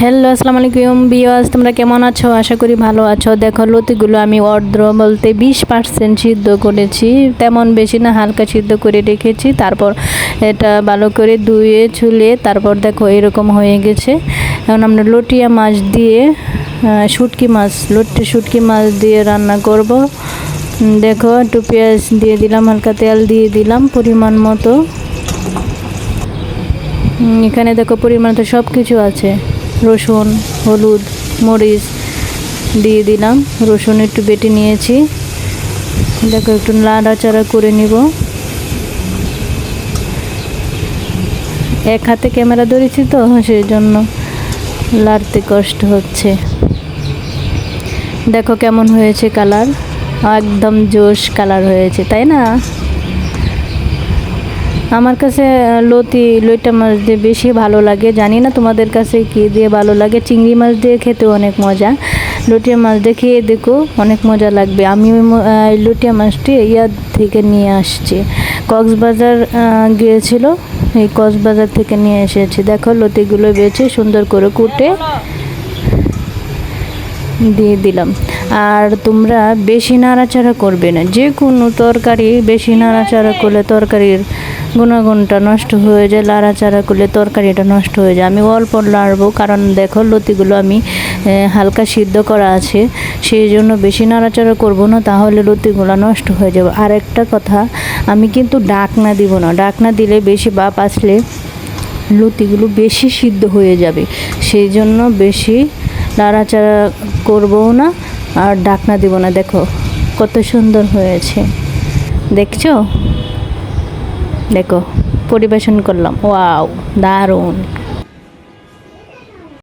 Hello আসসালামু আলাইকুম বিয়াস তোমরা কেমন আছো? আশা করি ভালো আছো। দেখো, লতিগুলো আমি অর্ধ বলতে বিশ পার্সেন্ট সিদ্ধ করেছি। তেমন বেশি না, হালকা সিদ্ধ করে রেখেছি। তারপর এটা ভালো করে ধুয়ে, ছুলে, তারপর দেখো এরকম হয়ে গেছে। এখন আমরা লটিয়া মাছ দিয়ে শুটকি মাছ, লটি শুটকি মাছ দিয়ে রান্না করব। দেখো, একটু পেঁয়াজ দিয়ে দিলাম, হালকা তেল দিয়ে দিলাম পরিমাণ মতো। এখানে দেখো পরিমাণ তো সব কিছু আছে। রসুন, হলুদ, মরিচ দিয়ে দিলাম। রসুন একটু বেটে নিয়েছি। দেখো, একটু নাড়াচাড়া করে নিব। এক হাতে ক্যামেরা ধরেছি তো সেই জন্য লাড়তে কষ্ট হচ্ছে। দেখো কেমন হয়েছে কালার। একদম জোশ কালার হয়েছে, তাই না? আমার কাছে লতি, লইটা মাছ দিয়ে বেশি ভালো লাগে। জানি না তোমাদের কাছে কি দিয়ে ভালো লাগে। চিংড়ি মাছ দিয়ে খেতে অনেক মজা। লটিয়া মাছ দিয়ে খেয়ে দেখো, অনেক মজা লাগবে। আমি ওই লটিয়া মাছটি ইয়ার থেকে নিয়ে আসছি। কক্সবাজার গিয়েছিল, এই কক্সবাজার থেকে নিয়ে এসেছি। দেখো লতিগুলো বেছে সুন্দর করে কুটে দিয়ে দিলাম। আর তোমরা বেশি নাড়াচাড়া করবে না। যে কোনো তরকারি বেশি নাড়াচাড়া করলে তরকারির গুণাগুণটা নষ্ট হয়ে যায়, লাড়াচাড়া করলে তরকারিটা নষ্ট হয়ে যায়। আমি অল্প লাড়বো, কারণ দেখো লতিগুলো আমি হালকা সিদ্ধ করা আছে, সেই জন্য বেশি নাড়াচাড়া করব না, তাহলে লতিগুলো নষ্ট হয়ে যাবে। আর একটা কথা, আমি কিন্তু ডাকনা দিব না। ডাকনা দিলে বেশি বাপ আসলে লতিগুলো বেশি সিদ্ধ হয়ে যাবে। সেই জন্য বেশি নাড়াচাড়া করবও না, আর ডাকনা দিব না। দেখো, কত সুন্দর হয়েছে। দেখছ? দেখো পরিবেশন করলাম। ওয়াও দারুণ।